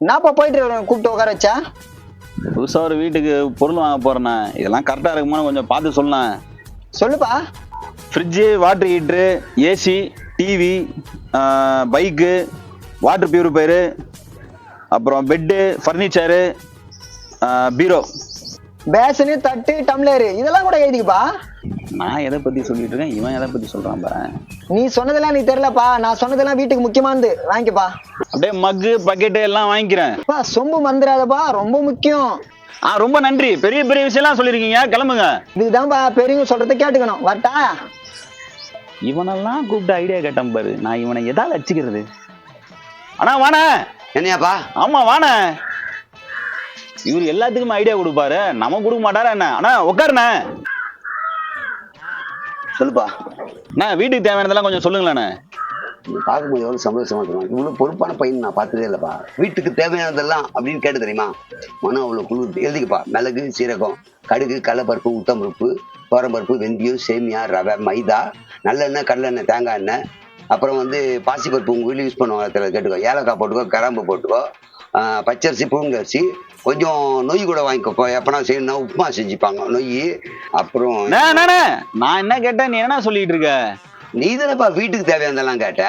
என்னப்பா போயிட்டு இருக்க? கூப்பிட்டு உட்கார வச்சா? புதுசா ஒரு வீட்டுக்கு பொருள் வாங்க போறேண்ணே. இதெல்லாம் கரெக்டா இருக்குமான்னு கொஞ்சம் பார்த்து சொல்லணேன் சொல்லுப்பா. Fridge water heater AC TV bike water purifier அப்புறம் பெட்டு ஃபர்னிச்சரு பீரோ பேசனு தட்டு டம்ளரு இதெல்லாம் கூட எழுதிக்கப்பா. நான் எதை பத்தி சொல்லிட்டு இருக்கேன்? இவன் எதை பத்தி சொல்றான் பாரு. நீ சொன்னதெல்லாம் நீ தெரியலப்பா நான் சொன்னதெல்லாம் வீட்டுக்கு முக்கியமானது வாங்கிக்கப்பா. அப்படியே மக்கு பக்கெட்டு எல்லாம் வாங்கிக்கிறேன். அப்பா சொம்பு மந்திராதப்பா ரொம்ப முக்கியம். ஆ ரொம்ப நன்றி. பெரிய பெரிய விஷயம்லாம் சொல்லியிருக்கீங்க. கிளம்புங்க. இதுதான்ப்பா பெரியவங்க சொல்றதை கேட்டுக்கணும். வரட்டா? இவனெல்லாம் கூப்பிட்டு ஐடியா கேட்டேன் பாரு. நான் இவனை எதாவது வச்சுக்கிறது அண்ணா வாண்ணே. என்னையாப்பா? ஆமா வாண்ணே. இவர் எல்லாத்துக்கும் ஐடியா கொடுப்பாரு. நம்ம கொடுக்க மாட்டாரா என்ன? அண்ணா உட்காருண்ணே. சொல்லுப்பா. அண்ணா வீட்டுக்கு தேவையானதெல்லாம் கொஞ்சம் சொல்லுங்களேண்ணே பார்க்கும்போது எவ்வளோ சந்தோஷமா இருக்குமா இவ்வளோ பொறுப்பான பையன் நான் பார்த்ததே இல்லைப்பா. வீட்டுக்கு தேவையானதெல்லாம் அப்படின்னு கேட்டு தெரியுமா? மனம் அவ்வளோ குளிர் எழுதிக்கப்பா. மிளகு சீரகம் கடுகு கடலப்பருப்பு உத்தம்பருப்பு பருப்பு வெந்தயம் சேமியா ரவை மைதா நல்லெண்ணெய் கடலெண்ணெய் தேங்காய் எண்ணெய் அப்புறம் வந்து பாசிப்பருப்பு உங்கள் வீட்டில் யூஸ் பண்ணுவாங்க கேட்டுக்கோ. ஏலக்காய் போட்டுக்கோ கிராம்பு போட்டுக்கோ பச்சரிசி புழுங்கரிசி கொஞ்சம் நொய் கூட வாங்கிக்கோ. எப்பனா செய்யணும்னா உப்புமா செஞ்சுப்பாங்க. நொய் அப்புறம் நான் என்ன கேட்டேன் நீ என்ன சொல்லிட்டு இருக்க? நீ தானேப்பா வீட்டுக்கு தேவையானதெல்லாம் கேட்ட?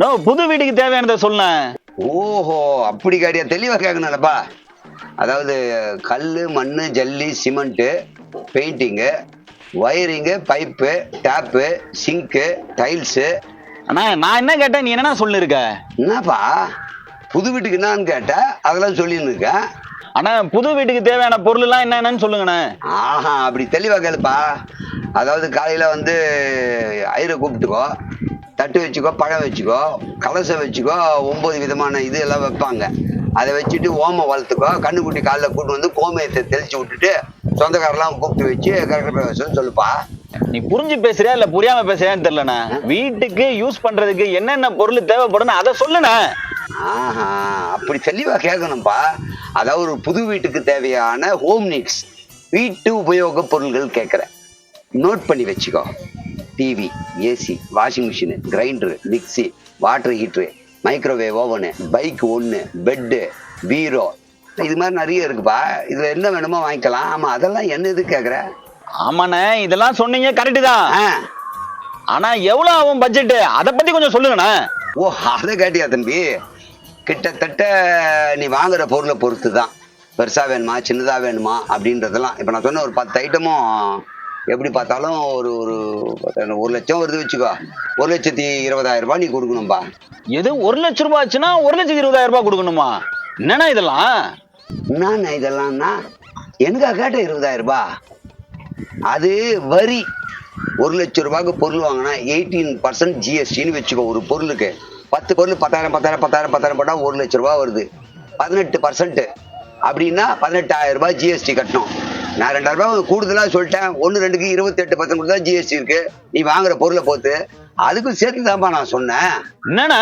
நோ புது வீட்டுக்கு தேவையானதை சொல்லேன் ஓஹோ அப்படி கேட்டியா? தெளிவா கேட்கணும்லப்பா அதாவது கல் மண் ஜல்லி cement painting wiring pipe tape sink tiles. அண்ணா நான் என்ன கேட்டேன் நீ என்ன சொல்லிருக்க? என்னப்பா? புது வீட்டுக்கு என்னன்னு கேட்ட? அதெல்லாம் சொல்லின்னு இருக்கேன் அண்ணா புது வீட்டுக்கு தேவையான பொருள் எல்லாம் என்ன என்னன்னு சொல்லுங்கண்ணே. ஆஹா அப்படி தெளிவா கேளுப்பா. அதாவது காலையில வந்து ஐயரை கூப்பிட்டுக்கோ தட்டு வச்சுக்கோ பழம் வச்சுக்கோ கலசம் வச்சுக்கோ ஒன்பது விதமான இது எல்லாம் வைப்பாங்க. அதை வச்சுட்டு ஓமம் வளர்த்துக்கோ கண்ணுக்குட்டி காலில் கூட்டு வந்து கோமியத்தை தெளிச்சு விட்டுட்டு சொந்தக்காரெல்லாம் கூப்பிட்டு வச்சு கரெக்டாக பிரவேசம் சொல்லுப்பா. நீ புரிஞ்சு பேசுறியா இல்ல புரியாம பேசுறியான்னு தெரியலண்ணா. வீட்டுக்கு யூஸ் பண்றதுக்கு என்னென்ன பொருள் தேவைப்படுன்னு அதை சொல்லுண்ணே. ஆஹா அப்படி தெளிவா கேட்கணும்ப்பா அதாவது ஒரு புது வீட்டுக்கு தேவையான ஹோம் நீட்ஸ் வீட்டு உபயோக பொருள்கள் கேட்குறேன். நோட் பண்ணி வச்சுக்கோ. TV AC washing machine grinder mixie water heater microwave oven bike ஒன்று பெட்டு பீரோ இது மாதிரி நிறைய இருக்குப்பா. இதில் என்ன வேணுமோ வாங்கிக்கலாம். ஆமாம் அதெல்லாம் என்ன இது கேட்குற? ஆமாண்ணே இதெல்லாம் சொன்னீங்க கரெக்டு தான். ஆ. ஆனா எவ்வளவு ஆகும் பட்ஜெட் அதை பத்தி கொஞ்சம் சொல்லுங்கண்ணே. ஓ அதை கேட்டியா தம்பி? கிட்டத்தட்ட நீ வாங்குற பொருளை பொறுத்து தான் பெருசாக வேணுமா சின்னதாக வேணுமா அப்படின்றதெல்லாம். இப்போ நான் சொன்ன ஒரு பத்து ஐட்டமும் எப்படி பார்த்தாலும் ஒரு ஒரு ஒரு லட்சம் வருது வச்சுக்கோ. ஒரு லட்சத்தி இருபதாயிரம் ரூபாய் நீ கொடுக்கணும்பா. எது ஒரு லட்ச ரூபாய் ஆச்சுன்னா ஒரு லட்சத்தி இருபதாயிரம் ரூபாய் கொடுக்கணுமா? என்னண்ணா இதெல்லாம்? என்னண்ணா இதெல்லாம்னா? எனக்கா கேட்ட இருபதாயிரம் ரூபாய். அது வரி. ஒரு லட்சம் ரூபாய்க்கு பொருள் வாங்கினா எயிட்டீன் பர்சன்ட் ஜிஎஸ்டின்னு வச்சுக்கோ ஒரு பொருளுக்கு. பத்து பொருள் பத்தாயிரம் பத்தாயிரம் பத்தாயிரம் பத்தாயிரம் போட்டால் ஒரு லட்ச ரூபாய் வருது. பதினெட்டு பர்சன்ட் அப்படின்னா பதினெட்டாயிரம் ரூபாய் ஜிஎஸ்டி கட்டணும். நான் ரெண்டாயிரம் ரூபாய் கூடுதலாக சொல்லிட்டேன். ஒன்று ரெண்டுக்கு இருபத்தெட்டு பர்சன்ட் தான் ஜிஎஸ்டி இருக்கு. நீ வாங்குற பொருளை பொறுத்து அதுக்கும் சேர்த்து தான்ப்பா நான் சொன்னேன். என்னண்ணா?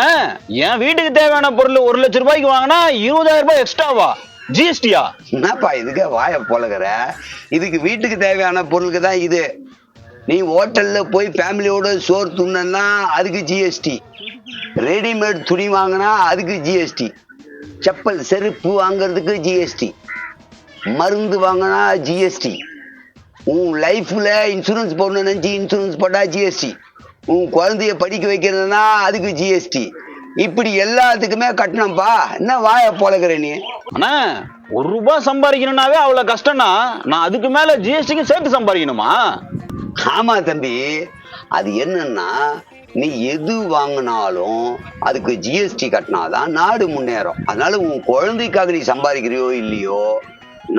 என் வீட்டுக்கு தேவையான பொருள் ஒரு லட்ச ரூபாய்க்கு வாங்கினா இருபதாயிரம் ரூபாய் எக்ஸ்ட்ராவா ஜிஎஸ்டியா என்னப்பா இதுக்கு வாய போலகிற? இதுக்கு வீட்டுக்கு தேவையான பொருளுக்கு தான் இது. நீ ஹோட்டல்ல போய் ஃபேமிலியோட சோறு துண்ணன்னா அதுக்கு ஜிஎஸ்டி ரெடிமேட் துணி வாங்கினா அதுக்கு ஜிஎஸ்டி செப்பல் செருப்பு வாங்குறதுக்கு ஜிஎஸ்டி மருந்து வாங்கினா ஜிஎஸ்டி உன் லைஃப்ல இன்சூரன்ஸ் போடணும் நினச்சி இன்சூரன்ஸ் போட்டா ஜிஎஸ்டி உன் குழந்தைய படிக்க வைக்கிறதுனா அதுக்கு ஜிஎஸ்டி இப்படி எல்லாத்துக்குமே கட்டணம்ப்பா என்ன வாய போலகிற நீ? அண்ணா ஒரு ரூபாய் சம்பாதிக்கணும்னாவே அவ்வளவு கஷ்டம்னா நான் அதுக்கு மேல ஜிஎஸ்டிக்கு சேர்த்து சம்பாதிக்கணுமா? ஆமா தம்பி. அது என்னன்னா நீ எது வாங்கினாலும் அதுக்கு ஜிஎஸ்டி கட்டினாதான் நாடு முன்னேறும். அதனால உன் குழந்தைக்காக நீ சம்பாதிக்கிறியோ இல்லையோ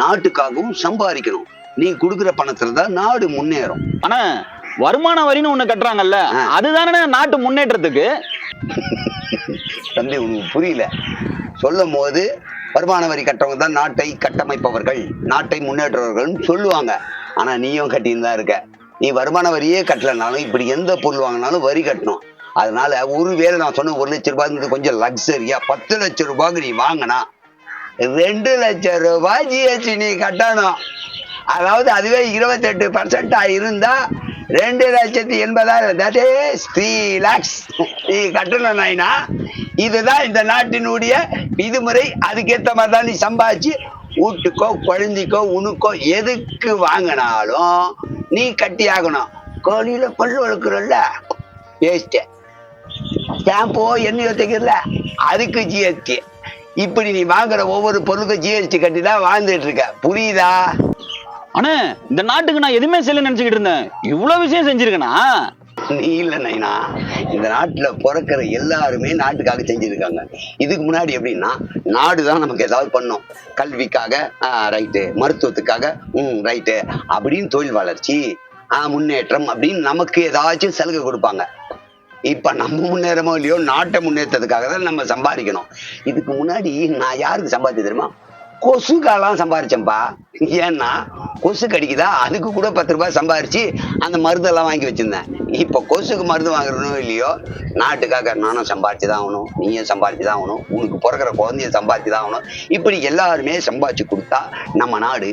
நாட்டுக்காகவும் சம்பாதிக்கணும். நீ கொடுக்குற பணத்துல தான் நாடு முன்னேறும். அண்ணா வருமான வரின்னு ஒண்ணு கட்டுறாங்கல்ல அதுதானே நாட்டு முன்னேற்றத்துக்கு? தம்பி உனக்கு புரியல. சொல்லும் போது வருமான வரி கட்டவங்க தான் நாட்டை கட்டமைப்பவர்கள் நாட்டை முன்னேற்றுவர்கள்னு சொல்லுவாங்க. ஆனா நீயும் கட்டின்னு தான் இருக்க. நீ வருமான வரியே கட்டலனாலும் இப்படி எந்த பொருள் வாங்கினாலும் வரி கட்டணும். அதனால ஒருவேளை நான் சொன்ன ஒரு லட்ச ரூபாய்ங்கிறது கொஞ்சம் லக்ஸரியா பத்து லட்சம் ரூபாய்க்கு நீ வாங்கினா ரெண்டு லட்சம் ரூபாய் ஜிஎஸ்டி நீ கட்டணும். அதாவது அதுவே இருபத்தெட்டு பர்சன்டா இருந்தா ரெண்டு லட்சத்தி எண்பதாயிரம் தட் இஸ் த்ரீ லேக்ஸ் நீ கட்டணும் நாயினா. இதுதான் இந்த நாட்டினுடைய விதிமுறை அதுக்கேற்ற மாதிரி தான் நீ சம்பாதிச்சு வீட்டுக்கோ குழந்தைக்கோ உனக்கோ எதுக்கு வாங்கினாலும் நீ கட்டி ஆகணும் கோழியில பல் வளர்க்குறல்ல வேஸ்ட்டு ஷாம்போ எண்ணெய் தைக்கிறல அதுக்கு ஜிஎஸ்டி இப்படி நீ வாங்குற ஒவ்வொரு பொருளுக்கும் ஜிஎஸ்டி கட்டி தான் வாழ்ந்துட்டு இருக்க. புரியுதா? அண்ணே இந்த நாட்டுக்கு நான் எதுவுமே செய்யல நினைச்சுக்கிட்டு இருந்தேன். இவ்வளவு விஷயம் செஞ்சிருக்கேனா? நீ இல்லை நைனா. இந்த நாட்டில் பிறக்கிற எல்லாருமே நாட்டுக்காக செஞ்சுருக்காங்க. இதுக்கு முன்னாடி எப்படின்னா நாடு தான் நமக்கு ஏதாவது பண்ணும். கல்விக்காக ரைட்டு மருத்துவத்துக்காக ம் ரைட்டு அப்படின்னு தொழில் வளர்ச்சி முன்னேற்றம் அப்படின்னு நமக்கு ஏதாச்சும் சலுகை கொடுப்பாங்க. இப்ப நம்ம முன்னேறமோ இல்லையோ நாட்டை முன்னேற்றத்துக்காக தான் நம்ம சம்பாதிக்கணும். இதுக்கு முன்னாடி நான் யாருக்கு சம்பாதிச்சு தெரியுமா? கொசுக்காலாம் சம்பாரிச்சேன்ப்பா ஏன்னா கொசு கடிக்குதா? அதுக்கு கூட பத்து ரூபாய் சம்பாரிச்சு அந்த மருந்தெல்லாம் வாங்கி வச்சிருந்தேன். இப்போ கொசுக்கு மருந்து வாங்குறனோ இல்லையோ நாட்டுக்காக நானும் சம்பாரிச்சு தான் ஆகணும் நீயும் சம்பாரிச்சு தான் ஆகணும் உனக்கு பிறக்கிற குழந்தைய சம்பாரிச்சு தான் ஆகணும். இப்படி எல்லாருமே சம்பாதிச்சு கொடுத்தா நம்ம நாடு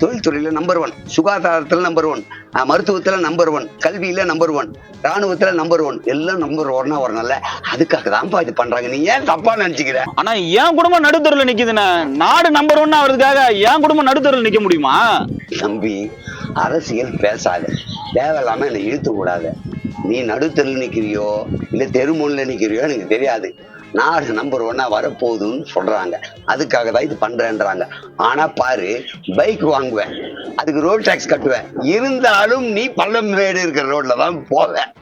தொழில்துறையில நம்பர் ஒன் சுகாதாரத்துல நம்பர் ஒன் மருத்துவத்துல நம்பர் ஒன் கல்வியில நம்பர் ஒன் ராணுவத்துல நம்பர் ஒன் எல்லாம் நம்பர் ஒன்னா வரணும்ல அதுக்காக தான்ப்பா இது பண்றாங்க. நீ ஏன் தப்பா நினைச்சுக்கிற? ஆனா என் குடும்பம் நடுத்தருல நிக்குதுண்ணே. நாடு நம்பர் ஒன் ஆகிறதுக்காக என் குடும்பம் நடுத்தருல நிக்க முடியுமா? தம்பி அரசியல் பேசாத. தேவையில்லாம என்னை இழுத்து கூடாது நீ நடுத்தெருவில் நிக்கிறியோ இல்ல தெருமுள்ள நிக்கிறியோ எனக்கு தெரியாது. நாடு நம்பர் ஒன்னா வரப்போகுதுன்னு சொல்றாங்க. அதுக்காக தான் இது பண்றேன்றாங்க. ஆனா பாரு பைக் வாங்குவேன். அதுக்கு ரோட் டாக்ஸ் கட்டுவேன். இருந்தாலும் நீ பள்ளம் மேடு இருக்கிற ரோட்ல தான் போவேன்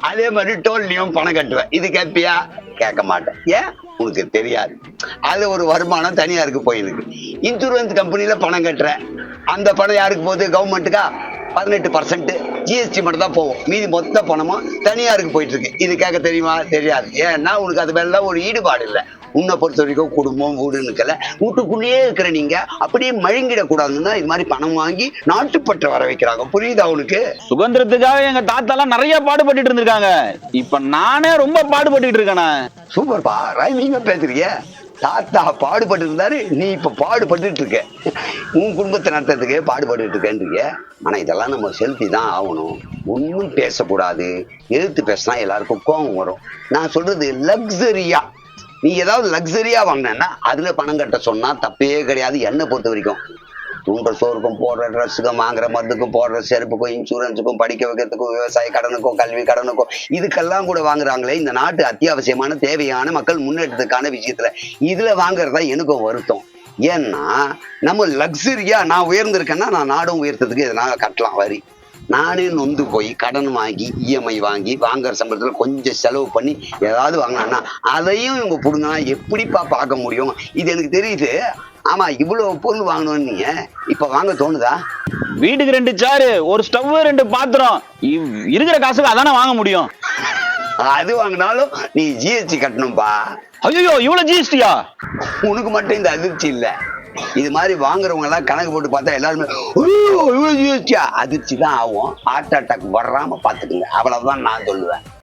அதே மாதிரி டோல்லையும் பணம் கட்டுவேன் இது கேட்பியா கேட்க மாட்டேன். ஏன்? உனக்கு தெரியாது. அது ஒரு வருமானம் தனியாருக்கு போயிருக்கு. இன்சூரன்ஸ் கம்பெனில பணம் கட்டுறேன். அந்த பணம் யாருக்கு போகுது? கவர்மெண்ட்டுக்கா பதினெட்டு பர்சன்ட் ஜிஎஸ்டி மட்டும் தான் போகும். மீதி மொத்த பணமும் தனியாருக்கு போயிட்டு இருக்கு இது கேட்க தெரியுமா? தெரியாது. ஏன்னா உனக்கு அது மேல ஒரு ஈடுபாடு இல்லை. உன்னை பொறுத்த வரைக்கும் குடும்பம் வீடுன்னு இருக்கல. வீட்டுக்குள்ளேயே இருக்கிற நீங்க அப்படியே மழுங்கிடக்கூடாதுன்னு தான் இது மாதிரி பணம் வாங்கி நாட்டுப்பற்ற வர வைக்கிறாங்க. புரியுதா உனக்கு? சுதந்திரத்துக்காக எங்க தாத்தா எல்லாம் நிறைய பாடுபட்டுட்டு இருந்திருக்காங்க. இப்ப நானே ரொம்ப பாடுபட்டுட்டு இருக்கேண்ணே சூப்பர்ப்பா. ரைமிங்கா பேசுறீங்க. தாத்தா பாடுபட்டு இருந்தாரு நீ இப்ப பாடுபட்டு இருக்க. உன் குடும்பத்தை நடத்துறதுக்கு பாடுபட்டுட்டு இருக்கேன்றீங்க ஆனா இதெல்லாம் நம்ம செலுத்தி தான் ஆகணும். ஒன்றும் பேசக்கூடாது. எழுத்து பேசினா எல்லாருக்கும் கோபம் வரும். நான் சொல்றது லக்ஸரியா நீ ஏதாவது லக்ஸரியா வாங்கினேன்னா அதுல பணம் கட்ட சொன்னா தப்பே கிடையாது. என்னை பொறுத்த வரைக்கும். தூண்டுற சோறுக்கும் போடுற ட்ரெஸ்ஸுக்கும் வாங்குற மருந்துக்கும் போடுற செருப்புக்கும் இன்சூரன்ஸுக்கும் படிக்க வைக்கிறதுக்கும் விவசாய கடனுக்கும் கல்வி கடனுக்கும் இதுக்கெல்லாம் கூட வாங்குறாங்களே. இந்த நாட்டு அத்தியாவசியமான தேவையான மக்கள் முன்னேற்றத்துக்கான விஷயத்துல இதுல வாங்குறதா எனக்கும் வருத்தம். ஏன்னா நம்ம லக்ஸரியா நான் உயர்ந்திருக்கேன்னா நான் நாடும் உயர்த்ததுக்கு இதனால கட்டலாம் வரி. நானே நொந்து போய் கடன் வாங்கி இஎம்ஐ வாங்கி வாங்குற சம்பளத்தில் கொஞ்சம் செலவு பண்ணி ஏதாவது வாங்கினா அதையும் இவங்க பிடுங்கினா எப்படிப்பா பார்க்க முடியும்? இது எனக்கு தெரியுது. ஆமா இவ்வளவு பொருள் வாங்கணும்னு நீங்க இப்ப வாங்க தோணுதா? வீட்டுக்கு ரெண்டு சேரு ஒரு ஸ்டவ் ரெண்டு பாத்திரம். இவ்- இருக்கிற காசுக்கு அதானே வாங்க முடியும். அது வாங்கினாலும் நீ ஜிஎஸ்டி கட்டணும்பா. ஐயோ இவ்வளவு ஜிஎஸ்டியா உனக்கு மட்டும் இந்த அதிர்ச்சி இல்ல. இது மாதிரி வாங்குறவங்க எல்லாம் கணக்கு போட்டு பார்த்தா எல்லாருமே "ஐயோ, இவ்வளவு ஜிஎஸ்டியா அதிர்ச்சி தான் ஆகும். ஹார்ட் அட்டாக் வராம பாத்துக்குங்க அவ்வளவுதான் நான் சொல்லுவேன்.